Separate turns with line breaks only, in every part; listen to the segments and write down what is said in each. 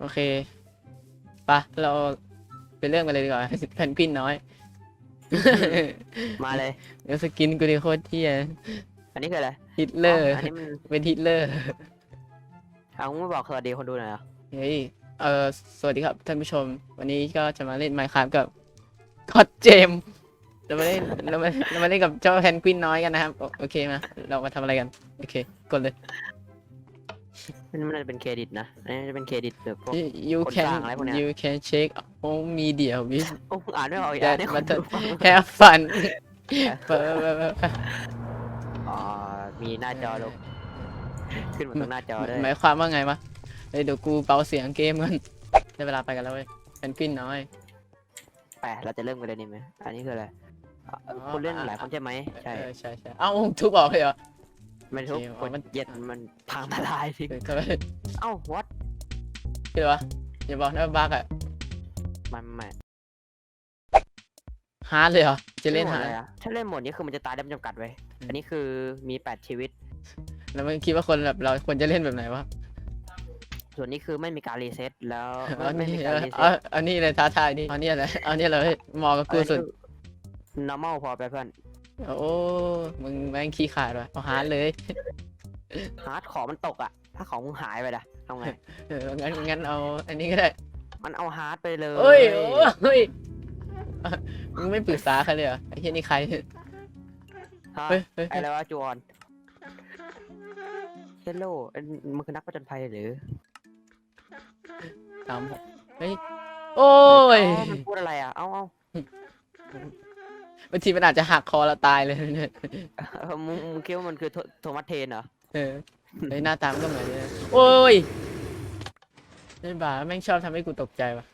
โอเคปะเราไปเรื่องกันเลยดีกว่าแพนกวินน้อย
มาเลย
เดี๋ยวสกินกูดีโคตรเที่ย
อันนี้คืออะไร
ฮิตเลอร์
อันนี้มัน
เป็นฮิตเลอร์
เอามึงไม่บอกสวัสดีคนดูหน่อยเหรอ
เฮ้ย เออสวัสดีครับท่านผู้ชม วันนี้ก็จะมาเล่น Minecraft กับก็อดเจมส์เรามาเล่นเรามาเรามาเล่นกับเจ้าแพนกวินน้อยกันนะครับ โอโอเคมา เรามาทำอะไรกัน โอเค กดเลย
มันมันน่าจะเป็นเครดิตนะอันนี้จะเป็นเครดิตแบบพวก
you
คน
can
สร้างอะไรพวกเนี้ย
you can check all media with
โอ้มึงอ่านไม่ออกอีก
That
อ่านให้คนดู
button
ฟัง
have fun ไปไปไปไปไป
อ๋อมีหน้าจอลงขึ้นมาตรงหน้าจอด้วย
หมายความว่าไงวะเฮ้ยเดี๋ยวกูเบาเสียงเกมกันได้เวลาไปกันแล้วเว้ยแพนกวินน้อย
ไปเราจะเริ่มกันเลยนี่ไหมอันนี้คืออะไรอะ
อ๋อ
คุณเล่นหลายคนใช่ไหมใช่
เออใช่ใช่เอ้าทุบออกเลยเหรอ
ไม่ทุก
โอเค
ก
อ๋อ
ด
มัน
เหย็ดมันพังทลายทิ้ง
เออก็เลย
เอ้า what
คือวะอย่าบอกนะว่าบักอะ
มันไม่
ฮาร์ดเลยเหรอ จะเล่น
ไม่หม
ฮา
ด
ร์ด
เลยอะถ้าเล่นหมดนี้คือมันจะตายได้ไม่จำกัดไว้ย
อืม
อันนี้คือมีแปดชีวิต
แล้วมึงคิดว่าคนแบบเราควรจะเล่นแบบไหนวะ
ส่วนนี้คือไม่มีการรีเซ็ตแล้ว
เอา
ไม่
นี่
มี
เอ
การ
อ
รีเซ็
เอา
ต
เอานี่เลยท้าทายนี่เอาเนี่ยเลยเอาเนี่ยเลยเหมอกับกูสุด
normal พอไปเพื่อน
โอ้มึงแม่งขี้ขาดว่ะเอาฮาร์ดเลย
ฮาร์ดของมันตกอะ ถ้าของมึงหายไปล่ะทำไง
เอองั้นงั้นเอา อันนี้ก็ได้
มันเอาฮาร์ดไปเลย
เอ้ยโอ้เฮ้ยมึงไม่ปรึกษาใครเลยเหรอไอ้เหี้ยนี่ใคร
ฮะ
เฮ้ยเฮ้ย
ไอ้แล้วว่าจวนเฮลโลมันคือนักประจนภัยหรือ
ตามผมเฮ้ย โอ้ย
เอ้ามันพูดอะไรอะ เอ้าเอ้า
บางทีมันอาจจะหักคอเราตายเลยเนี่ย
เออมึงมึงคิดว่ามันคือโทโทมัสเทนเหรอ
เออเฮ้ยหน้าตามันก็เหมือนเลยโอ้ยไอ้บ่าแม่งชอบทำให้กูตกใจว่ะ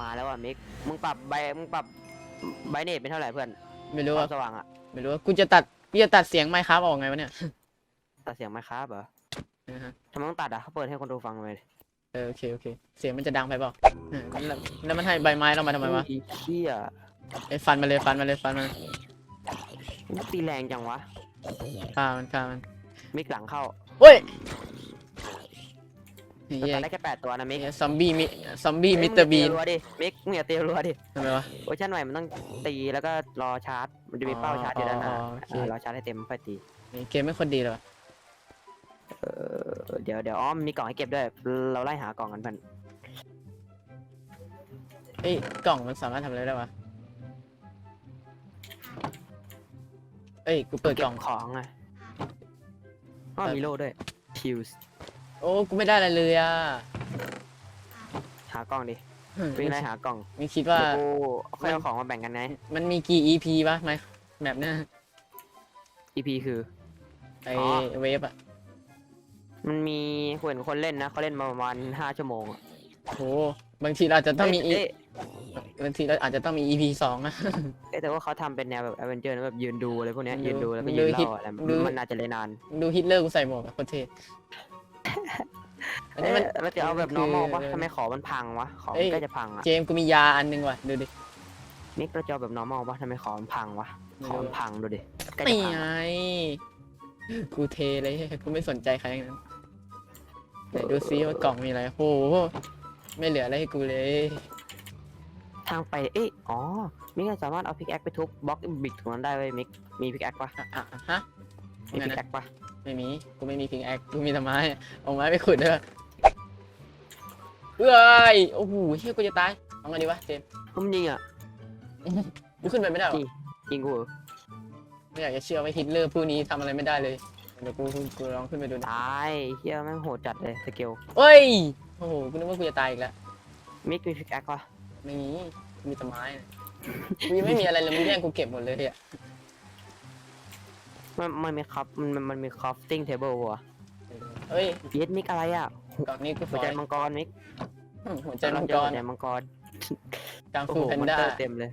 มาแล้วอะมิก มึงปรับใบมึงปรับไบเนตเป็นเท่าไหร่เพื่อน
ไม่รู้
ควา
ว่าม
สว่างอะ
ไม่รู้ว่ากูจะตัดกูจะตัดเสียงไมค์ครับออกไงวะเนี่ย
ตัดเสียงไหมครับเหรอ
นะฮะ
ทำไมต้องตัดอะเขาเปิดให้คนดูฟังเลย
เออโอเคโอเค เสียงมันจะดังไปเปล่าเออแล้วแล้วมันให้ใบไม้เรามาทำไมวะ
อีเชี่ย
ไอ้ฟันมาเลยฟันมาเลยฟันมา
มันตีแรงจังวะ
ฆ่ามันฆ่ามัน
มิกหลังเข้า
โอ้ยไอ้
แต่
เหี้ย
ตัดได้แค่แปดตัวนะมิก
ไอ้ซอมบี้มิซอมบี้
เอ้ย
มิสเตอร์
ง
บี
ย่านตีรัวดิมิกมึงอย่าตีรัวดิ
ทำไมวะ
เวอร์ชันใหม่มันต้องตีแล้วก็รอชาร์จ มันจะมีเป้าชาร์จอยู่ด้านหน้า
อ๋อโอเค
อ่ารอชาร์จให้เต็มค่อยตี
นี่เกมไม่คนดีเลยวะ
เออเดี๋ยวเดี๋ยวอ้อมมีกล่องให้เก็บด้วย เราไล่หากล่องกันเพื่อน
เอ้ยกล่องมันสามารถทำอะไรได้วะ อ้ยกูเปิดกล่อง
ก็บของอะอ้อมีโล่ด้วยทิวส์
โอ้กูไม่ได้อะไรเลยอะ
หากล่องดิวิ่งไล่หากล่อง
มึงคิดว่า
เดี๋ยวกูค่อยเอาของมาแบ่งกันไง
มันมีกี่ EP ปะไหมแบบเนี้ย
EP คือ
ไอ
อ๋อ
เวฟอะ
มันมีเห็นคนเล่นนะเขาเล่นมาประมาณห้าชั่วโมงอะ
โห บางทีเราอาจจะต้องมี
เอ้ย
บางทีเราอาจจะต้องมี EP สองอะ
เอ้ยแต่ว่าเขาทำเป็นแนวแบบแอเวนเจอร์นะแบบยืนดูอะไรพวกเนี้ย
ดู
ยืนดูแล้วก็
ดู
ยืน
ฮิต
เล่าอะไร
ดู
มันน่าจะเลยนาน
ดูฮิตเลอร์กูใส่หมวกอะโคตรเท่อันนี้มัน
เอ้ยแล้วจะเอาแบบ
คือ
normal ปะทำไมของมันพังวะ ของ
เอ้ย
ใกล้จะพังอะ
เจมส์กูมียาอันหนึงว่ะดูดิ
มิกเราจะเอาแบบ normal ปะทำไมของมันพังวะ
ไม่
ของ
รู้
มันพังดูดิใกล้
ไม่
จะพัง
ไง
อะ
กูเทเลยกูไม่สนใจใครทั้งนั้นไหนดูซิว่ากล่องมีอะไรโห ไม่เหลืออะไรให้กูเลย
ทางไป เอ้ยอ๋อ มิกสามารถเอาพิกแอคไปทุบบล็อกบิกตรงนั้นได้เว้ยมิก มีพิกแอคปะ
อะอะอะฮะ
มี
ไง
พิก
นะ
แอคปะ
ไม่มี กูไม่มีพิงแอคกูมีแต่ไม้ เอาไม้ไปขุดเด้อเอ้ย โอ้โหเฮียกูจะตาย เอาไงดีวะเจมส์
ผมยิงอะ
กูขึ้นไปไม่ได้หรอ
จริงยิงกูเหรอ
ไม่อยากจะเชื่อว่าฮิตเลอร์ผู้นี้ทำอะไรไม่ได้เลย เดี๋ยวกูกูกูลองขึ้นไปดูนะ
ตายเฮียแม่งโหดจัดเลยสเกล
เอ้ย โอ้โหกูนึกว่ากูจะตายอีกแล้ว
มิกมีพิกแอคปะ
ไม่มีกูมีแต่ไม้นะกูยังไม่มีอะไรเลยมึงแย่งกูเก็บหมดเลยอะ
มันมันมีคัพมันมันมันมีคัพติ้งเทเบิลวะ
เอ้ย
เย็ดมิกอะไรอะ
กล่องนี้กูข
หัว
อ
ใจมังกรมิก
หัวใจมังกร
หัวใจมังกร
กาง
โอ้
ฟู
โห
แพน
มัน
ด้า
เตอร์เต็มเลย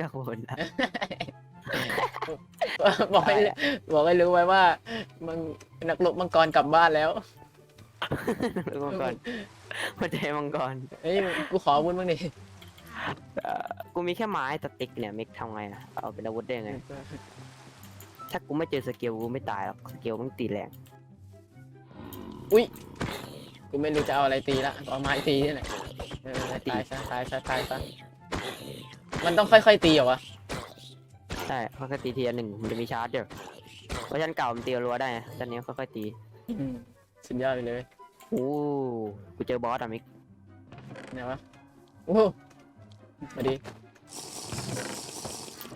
กระโดดนะ
บอกให้บอกให้รู้ไว้ว่ามันนักรบมังกรกลับบ้านแล้ว
มังกรหัวใจมังกร
เฮ้ยกูขออาวุ้นบ้างดิ
เอ่อกูมีแค่ไม้สติ๊กเนี่ยมิกทำไงอะเอาเป็นอาวุธได้ไง ถ้ากูไม่เจอสเกลกูไม่ตายหรอกสเกลมันตีแรง
กูไม่รู้จะเอาอะไรตีละเอาไม้ตีนี่แหละเออตายซะตายซะตายซะมันต้องค่อยๆตีเหรอวะ
ใช่ค่อยๆตีทีละหนึ่งมันจะมีชาร์จเดี๋ยวเวอร์ชันเก่ามันตีรัวได้ไงตอนนี้ค่อยๆตี
อืม สุดยอดไปเลย
โอ้กูเจอบอสอะมิก
ไหนวะโอ้โหมาดี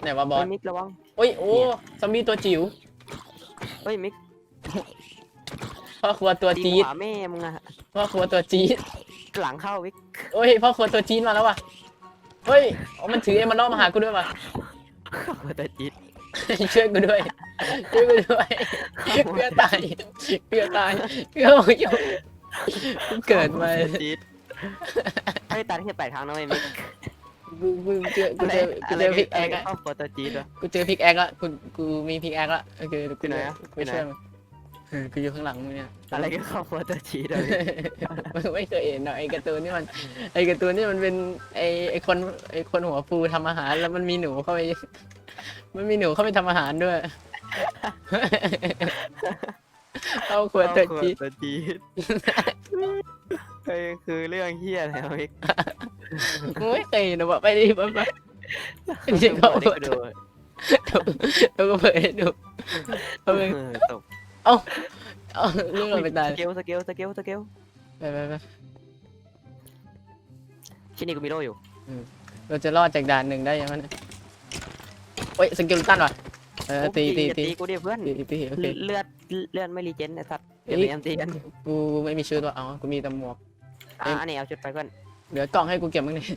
ไหนวะบอ
เฮ้
ส
ยมิกระวัง
โอ้ยโอ้ซอมบี้ตัวจิ๋ว
เฮ้ยมิก
พ่อครัวตัว
ตี
จี๊ด
หัวแม่มึงอะ
พ่อครัวตัวจี๊ด
หลังเข้ามิก
โอ้ยพ่อครัวตัวจี๊ดมาแล้วว่ะเฮ้ยอ๋อมันถือเอ็มมันล่อมาหากูด้วยว่ะ
เข้าแต่จิต
ช่วยกูด้วย ช่วยกูด้วยเพื่อตายเพื่อตายเพื่อโอ้ยกูเกิดมา
จิตเฮ้ยตัดแค่แปดครั้งนะเว้ยมิก
กูกูเจอกูเจอกูเจอพิกแอคอะ
เข้าโฟโตจีดวะ
กูเจอพิกแอคละกูกูมีพิกแอคละโอเคกู
อยู่ไหนอะ
กูช่วยมึงเออกูอยู่ข้างหลังมึงเนี่ย
อะไรก็เข้าโฟโตจีดวะ
มึงไม่เคยเห็นหรอกไอ้การ์ตูนนี่มันไอ้การ์ตูนนี่มันเป็นไอ้ไอ้คนไอ้คนหัวฟูทำอาหารแล้วมันมีหนูเข้าไป มันมีหนูเข้าไปทำอาหารด้วย เอาขวดตัวจีด
ตัวจีดเฮ้ยคือเรื่องเฮี้ยอะไรวะมิก
มึงไม่เคยเห็นหรอวะไปดิไปไปจริงๆเขา
เปิดให้กูดู
แล้วก็เปิดให้ดูเอาไป
เออตบ
เอาเรื่องเราไปตาย
สเกลสเกลสเกลสเกล
ไปไปไป
ที่นี่กูมีโล่อยู่
เราจะรอดจากด่านหนึ่งได้ยังไงเนี่ยโอ้ยสกิลตันว่ะ เออตีตี
อย่า
ตี
ตีกูดิเพื่อน
ตีตีโอเค
เลือดเลือดไม่รีเจนไอ้สัตว์
เอ้
เดี๋ยวยไปเอ็มตีกัน
กูไม่มีชุดว่ะเอากูมีแต่หมวก
อะอันนี้เอาชุดไปเพื่อน
เหลือกล่องให้กูเก็บมั้งเนี่ย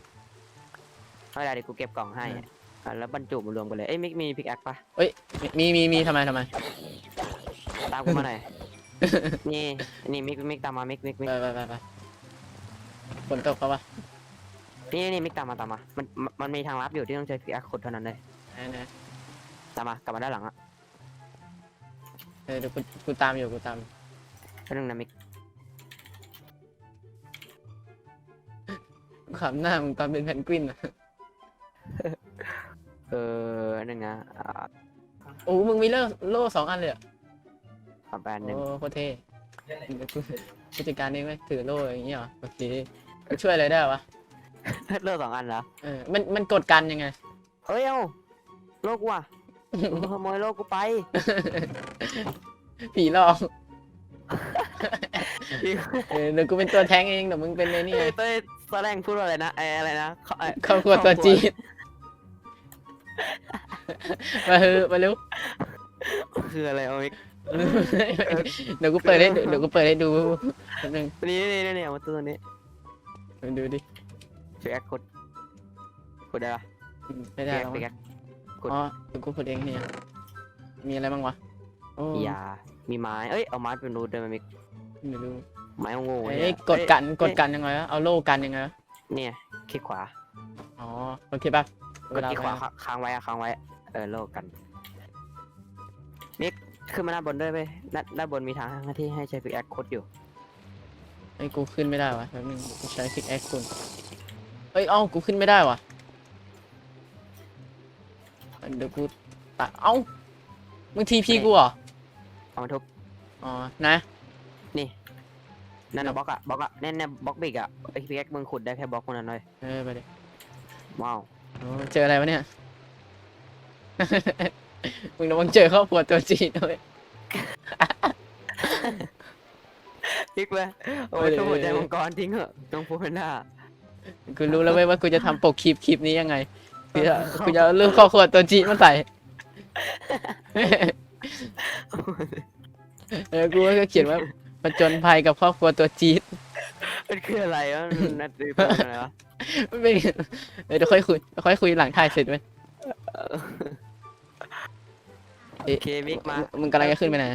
ไม่ได้เดี๋ยวกูเก็บกล่องให้
อืม
อะแล้วบรรจุมารวมกันเลยเอ้ยมิกมีพิกแอคปะ
มีมีมีทำไมทำไม
ตามกูมาหน่อยนี่นี่มิกมิกตามมามิกมิกมิก
ไปไปไปไปฝนตกเขาปะ
นี่นี่มิกตามมาตามมามันมันมันมีทางลับอยู่ที่ต้องใช้พิกแอคขุดเท่านั้นเลย
ไหนไหน
ตามมากลับมาด้านหลังอะ
เออเดี๋ยวกูกูตามอยู่กูตามอยู่
แป๊บนึงนะมิก
กูขำหน้ามึงตอนเป็นแพนกวินอะ
เอออันนึงนะอ่า
โอ้มึงมีโล่โล่สองอันเลยเหรอ
ขอแบรนด์หนึ่ง
โอ้โคตรเท่เดี๋ยวกูผู้จัดการเองไหมถือโล่อย่างเงี้ยเหรอโอเคกูช่วยอะไรได้วะ
เลือกสองอันเหรอ
เออมันมันกดกันยังไง
เฮ้ยเอ้าโลกว่ะ มึงขโมยโลกกูไป
ผีหลอกเออเดี๋ยวกูเป็นตัวแทงเองเดี๋ยวมึงเป็นไอ้นี่ไง
เอ้ยเต้ยแสดงพูดว่าอะไรนะไอ้อะไรนะเขาไอ้
ครอบครัวตัวจีดมาเฮ้อะมาเร็ว
คืออะไรเอามิก
เดี๋ยวกูเปิดให้ดูเดี๋ยวกูเปิดให้ดูแป๊บนึง
นี่นี่นี่นี่เอามาตัวนี้
ดูดิ
พิกแอคขุดขุดได้ปะ
ไม่ได้หรอก
พิกแอค กด
อ๋อเดี๋ยวกูขุดเองเนี่ยมีอะไรบ้างวะโอ้
มียา มีไม้ เอ้ย เอาไม้เป็นรูดได้ไหมมิก
เดี๋ยวดู
ไม้โง่ๆ
เอ้
เนี่ย
กดกัน
เอ้ย
กดกันยังไงวะเอาโล่กันยังไงวะ
เนี่ยคลิกขวา
อ๋อโอเคป่ะ
กดคลิกขวาค้าค้างไว้อะค้างไว้ เออโลกกัน มิกขึ้นมาด้านบนด้วยไปด้านด้านบนมีทางที่ให้ใช้พิกแอคคดอยู่
ไอ้ยกูขึ้นไม่ได้วะแป๊บนึงกูใช้คลิกแอคกูเอ้ยเอ้ากูขึ้นไม่ได้วะ เดี๋ยวกูตัดเอ้ามึงทีพีกูเหรอ
เอามาทุบ
อ๋อนะ
นั่นนะบล็อกอะบล็อกอะแน่นๆบล็อกบิกอะไอพิกแอคมึงขุดได้แค่บล็อกคนนั้นเลย
เออไปดิ
ว้าว
โอ้เจออะไรวะเนี่ย มึงระวังเจอครอบครัวตัวจีนด้วย
พิกไปโอ้ยทุบหัวใจมังกรทิ้งเหอะน้องพูดหน้า
กูรู้แล้วเว้ยว่ากูจะทำปกคลิปคลิปนี้ยังไง กูจะกูจะเอารูปครอบครัวตัวจีนมาใส่ เออกูก็เขียนว่าผจญภัยกับครอบครัวตัวจีน
มันคืออะไรวะมันนัดรีเป็นอะไรวะ
ไม่เป็นเออเดี๋ยวค่อยคุยเดี๋ยวค่อยคุยหลังถ่ายเสร็จไหม
โอเคมิกมา
มึงกำลังจะขึ้นไปไหน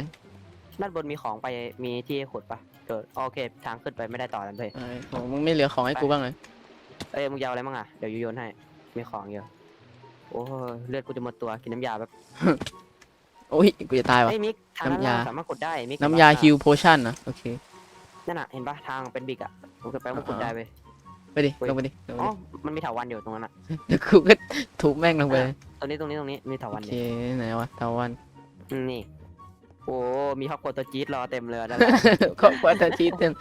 ด้านบนมีของไปมีที่ขุดปะเกิดโอเค ทางขึ้นไปไม่ได้ต่อแล้วเลย
เออโหมึงไม่เหลือของให้กูบ้างเลย
เอ้ยมึงจะเอาอะไรมั่งอะเดี๋ยวยูโยนให้ มีของเยอะโอ้ยเลือดกูจะหมดตัวกินน้ำยาแบบ
โอ้ยกูจะตายวะ
ไอ้ยมิกทางนั้น
น้ำยา
เราสามารถกดได้มิก
น้ำยาฮิวโพชั่นนะโอเค
นั่นน่ะเห็นปะทางเป็นบิกอะผมจะไปมันกดได้ไป
ไปดิลงไปดิลงไป
อ๋อ
ดิ
มันมีเถาวันอยู่ตรงนั้นอะ
เดี๋ยวกูก็ทุบแม่งลงไปเลย
ตรงนี้ตรงนี้ตรงนี้มีเถา
โอ
วัน
เค
เนี่ย
ไหนวะตะวัน
อืมนี่โอ้มีครอบครัวตัวจี๊ดรอเต็มเลยนั่นแหละ
ครอบครัวตัวจีนเต็ม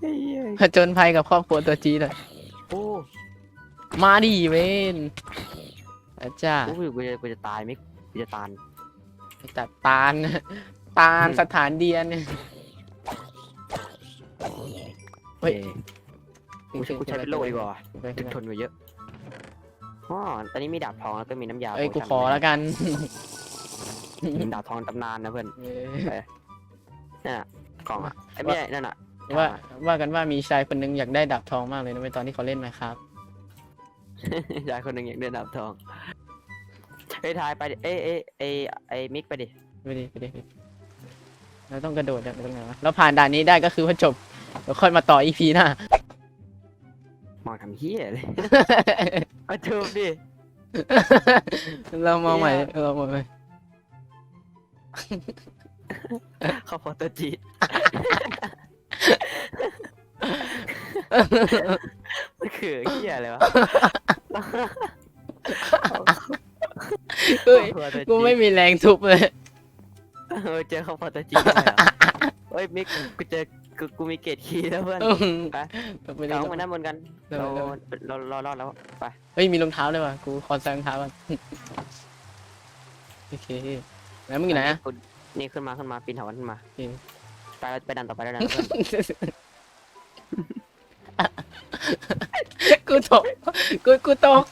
เฮ้ย
ผจญภัยกับครอบครัวตัวจีดอะ
โอ้
มาดิเวนอาจารย์
โหกูจะกูจะตายมิกกูจะตาน
จัดตาลตาลสถานเดียนเนี่ยเฮ้ย
กูใช้กูใช้เป็นโลดีกว่า
ไป
ถึ
ขึ้น
ง
ไป
ทนกว่าเยอะอ๋อตอนนี้มีดาบทองแล้วก็มีน้ำยา
เอ้ย
โพ
กู
ชั่น
ขอแล้วกัน
ดาบทองตำนานนะเพื่อน
เออ
นั่นน่ะกล่องอะไอ้ไม่ใช่นั่นน่ะ
ว่าว่ากันว่ามีชายคนนึงอยากได้ดาบทองมากเลยนะเว้ยตอนที่เขาเล่นไหมครับ
ยายคนหนึ่งอยากได้ดาบทองเอ้ยทายไปดิเอ้ยเอ้ยเอ้ยไอ้มิกไปดิ
ไปดิไปดิไปดิเราต้องกระโดดเนี่ยไปตรงไหนวะเราผ่านด่านนี้ได้ก็คือว่าจบเดี๋ยวค่อยมาต่ออีพีหน้า
มองทำเฮียเลย มาจูบดิ
เรามองใหม่
เหี้ย
เรามองใหม่
เข้าโฟโตจีด มันคือเฮียอะไรวะ
เฮ้ย
เข้า photo
กูไม่
จีด
มีแรงทุบเลย
เออเจอเข้าโฟโตจีดได้เหรอเฮ้ยมิกกูเจอกูกูมีเกรดคีย์แล้วเพื่อนไป
ไปเล่น
เอา
กับ
มาด้านบนกัน
เร็ว
เรา
เร็ว
เราเรารอดแล้วไป
เฮ้ยมีรองเท้าด้วยว่ะกูขอใส่รองเท้าก่อนโอเคแล้วมึงอยู่ไหนอะ
กูนี่ขึ้นมาขึ้นมาปีนเถาวันขึ้นมา
โอเค
ไปแล้วไปดันต่อไปแล้วดันเพื่อน
กูตก กูกูตก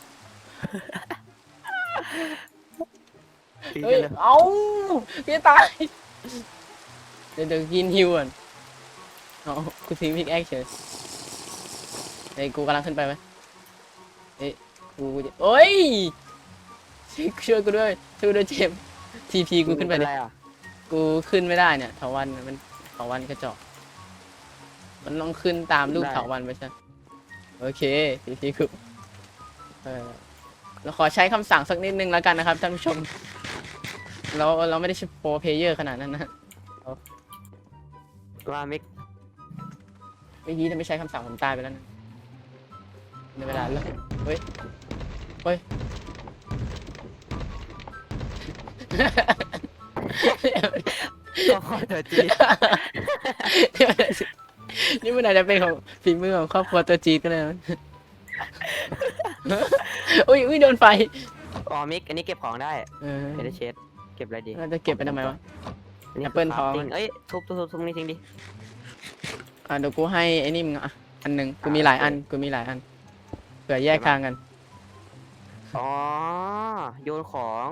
ตี
เฮ้ย
กันเลย
เอ้าพี่ตาย เดี๋ยวเดี๋ยวกินฮิวก่อนเอากูทิ้งพิกแอคเฉยเฮ้ยกูกำลังขึ้นไปไหมเอ้ยกูจะโอ้ยช่วยกูด้วยช่วยกูด้วยเจมทีพีกูขึ้นไป
เป็
ดิ
นไรอะ
กูขึ้นไม่ได้เนี่ยเถาวันมันเถาวันกระจอกมันต้องขึ้นตามรูปเถาวันไปใช่ โอเคทีทีกูเออเราขอใช้คำสั่งสักนิดนึงแล้วกันนะครับท่านผู้ชม เราเราไม่ได้ใช่โปรเพลเยอร์ขนาดนั้นนะ
ว่ามิก
เมื่อกี้ถ้าไม่ใช้คำสั่งผมตายไปแล้วนะในเวลาเลิกเฮ้ยเฮ้ย
ก็ขอเธอจีด
นี่มัน อาจจะเป็นของฝีมือของครอบครัวตัวจีดก็ได้นะอุ้ยอุ้ยโดนไฟ
อ๋อมิกอันนี้เก็บของได้
เออ
เอเดเชดเก็บอะไรดี
เราจะเก็บไปทำไมวะ
นนี้
แอปเปิ้ล
คื
ทอง
crafting เอ้ยทุบทุบทุบทุบนี่ทิ้งดิ
อะเดี๋ยวกูให้ไอ้นี่มึงอะอันหนึ่งกูมีหลายอันกูมีหลายอันเผื่อแยกทางกัน
อ๋อ โยนของ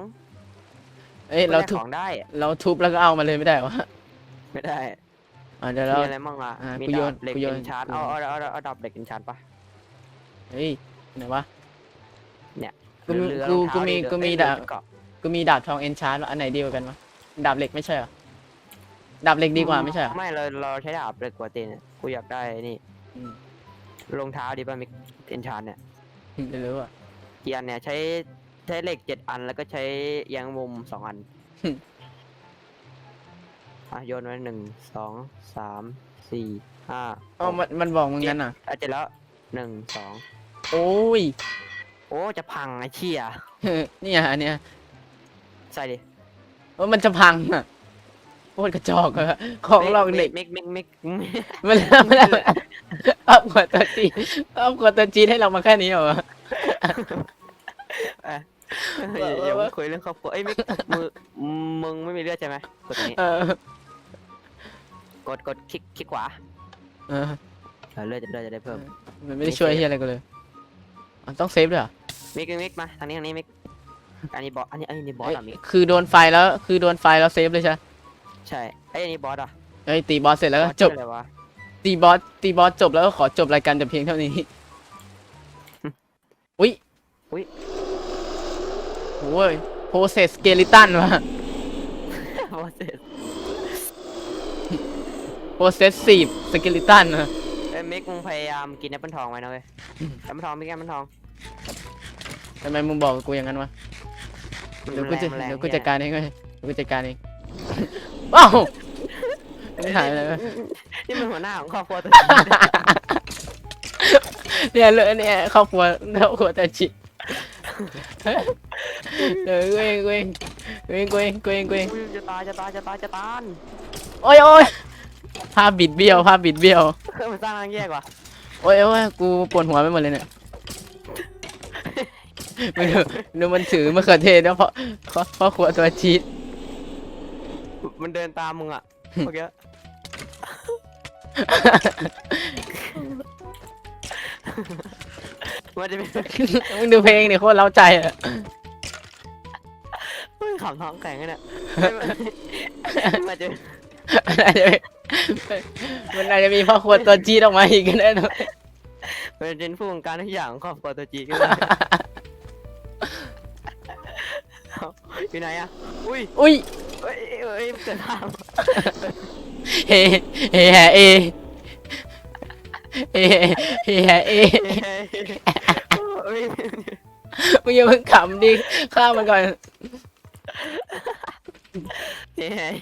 เอ้ยเรา
แลก
ทุบ
ของได้อะ
เราทุบแล้วก็เอามาเลยไม่ได้วะ
ไม่ได้
อะเดี๋ยวเรา
มีอะไรบ้างอะ
อ่ามี
มี
กูโย
ดานบเหล็ก
กูโยน
อินชาร์
กูโย
เอา
น
เอาเอาเอาเอาดาบเหล็กอินชาร์ปะ
เฮ้ยไหนวะ
เนี่ย
กูมี
หรือ
กู
รองเท้า
กูมี
ดี
กูมี
เอ้ย
ดาบ
หรือเกราะ
กูมีดาบทองเอนชาร์ดอันไหนดีกว่ากันวะดาบเหล็กไม่ใช่เหรอดาบเหล็กดีกว่าไม่ใช่เหรอ
ไม่เราเราใช้ดาบเหล็กกว่าเตนอะกูอยากได้นี่
อืม
รองเท้าดีป่ะมิกอินชาร์เนี่ย
ไม่รู้อะ
กี่อันเนี่ยใช้ใช้เหล็กเจ็ดอันแล้วก็ใช้ยางมุมสองอัน
หึ
อะโยนไว้หนึ่งสองสามสี่ห้า
เอ๋อมันมันบอกมึงงั้นอะ
อะเจ็ดแล้วหนึ่งสอง
โอ้ย
โอ้จะพังไอ้เชี่ย
เนี่ยอันเนี้ย
ใส่ดิ
ว่ามันจะพังอะโคตรกระจอกอะของลอกเหล็ก
มิกมิกมิกมิก
มันมันเอาขวดตัวจีนเอาขวดตัวจีนให้เรามาแค่นี้เหรอวะ
อะอย่าอย่ามาคุยเรื่องครอบครัวเอ้ยมิกมือมึงไม่มีเลือดใช่ไหมกดตรงนี้
เออ ก
ดกดคลิกคลิกขวา
เออ
เออเลือดจะเลือดจะได้เพิ่ม
มันไม่ได้ช่วยเฮียอะไรกูเลยอะต้องเซฟด้วยเหรอ
มิกมิกมิกมาทางนี้ทางนี้มิกอันนี้บอสอันนี้อันนี้บอส
เอ้ย
เหรอมิก
คือโดนไฟแล้วคือโดนไฟแล้วเซฟเลยใช่ไหม
ใช่ไอ้ยอันนี้บอสอะ
เอ้ยตีบอสเสร็จแล้วก็
บอส
จบ
ชื่ออะไรวะ
ตีบอสตีบอสจบแล้วก็ขอจบรายการแต่เพียงเท่านี้อุ้ย
อุ๊ย
โอ้ยโพเซสเกลิตันวะ
บอสเสร็จ
โพเซสซีฟสเกลิตันวะ
เอ้ยมิกมึงพยายามกินแอปเปิลทองไว้นะเว้ยแอปเปิลทองมิกแอปเปิลทอง
ทำไมมึงบอกกับกูอย่างนั้นวะ
มัน
เดี๋ยวกูจะ
แรง
เดี๋ยวกู
แรง
จัดการเองเว้ยเดี๋ยวกูจัดการเองว้าวไม่หายไปเลยวะ
นี่มันหัวหน้าของครอบครัวตัว
เนี่ยเลยเนี่ยครอบครัวครอบครัวแต่จิเดี๋ยวกูเองกูเองกูเองกูเองกูเองกูเอง
อุ๊ยจะตายจะตายจะตายจะตาย
โอ้ยโอ้ย ภาพบิดเบี้ยว ภาพบิดเบี้ยว
มันสร้างทางแยกว่ะ
โอ้ยโอ้ยกูปวดหัวไปหมดเลยเนี่ยไม่ดูดูมันถือมะเขือเทศแล้วเพราะเพราะเพราะขวดตัวชีส
มันเดินตามมึงอะโอเคมันจะเป็น
มึงดูเพลงดิโคตรเล้าใจอะ
มึงขำท้องแข็งไงเนี่ยมันจะ
มันอาจจะ มันอาจจะมีพ่อขวดตัวชีสออกมาอีกก็ได้นะ
มันเป็นผู้ของการทุกอย่างของครอบครัวตัวจีก็เลยอยู่ไหนอะ อุ้ย
อุ้ย
เอ้ยเอ้ยเกิดทาง
เฮเฮแฮเอเฮเฮแฮเอ
เฮ้ย
มึงอย่าเพิ่งขำดิฆ่ามันก่อน
เฮ้ย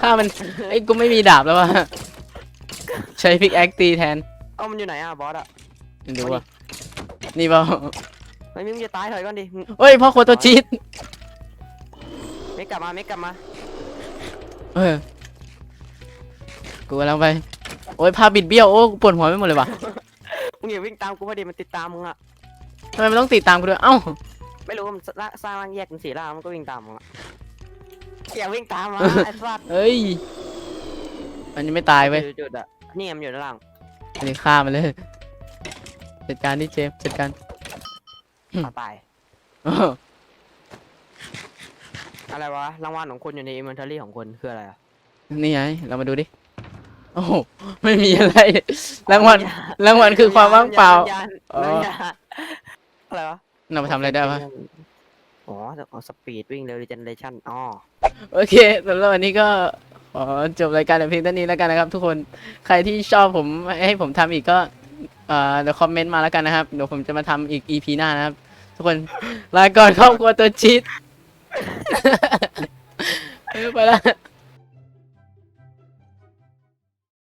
ฆ่ามันไอ้ยกูไม่มีดาบแล้วว่ะใช้พิกแอคตีแทน
เอ้ามันอยู่ไหนอะบอสอะ
ดูว่ะนี่เปล่า
เฮ้ยมึงจะตายถอยก่อนดิมึง
เฮ้ยพ่อขวดตัวชีส
ไม่กลับมาไม่กลับมา
เออกูกำลังไปโอ้ยพาบิดเบี้ยวโอ้กูปวดหัวไปหมดเลยว่ะ
มึงอย่าวิ่งตามกูพอดีมันติดตามมึงอะ
ทำไมมันต้องติดตามกูด้วยเอ้า
ไม่รู้ว่ามันสร้างร่างแยกเป็นสีร่างมันก็วิ่งตามมึงอะ อย่าวิ่งตามมาไอ้สัตว์
เฮ้ย มันยังไม่ตายเว้ย
จุดๆอะนี่มันอยู่ด้านล่าง
อันนี้ฆ่ามันเลย จัดการที่เจมส์จัดการอืม
ตาย
อ้าว
อะไรวะ รางวัลของคุณอยู่ในอินเวนทอรี่ของคุณคืออะไรอะ
นี่ไง เรามาดูดิ โอ้โหไม่มีอะไร รางวัล รางวัลคือความว่างเปล่า
น้ำย
อ๋อ
น้ำยาอะไรวะ
เราไปทำอะไรได้วะ
อ๋อเอาสปีดวิ่งเร็วรีเจนเรชั่นอ๋อ
โอเคสำหรับวันนี้ก็ขอจบรายการแต่เพียงเท่านี้แล้วกันนะครับ ทุกคนใครที่ชอบผมให้ผมทำอีกก็เอ่อเดี๋ยวคอมเมนต์มาแล้วกันนะครับ เดี๋ยวผมจะมาทำอีก EP หน้านะครับ ทุกคนลาก่อนครอบครัวตัวชิดไปแล้ว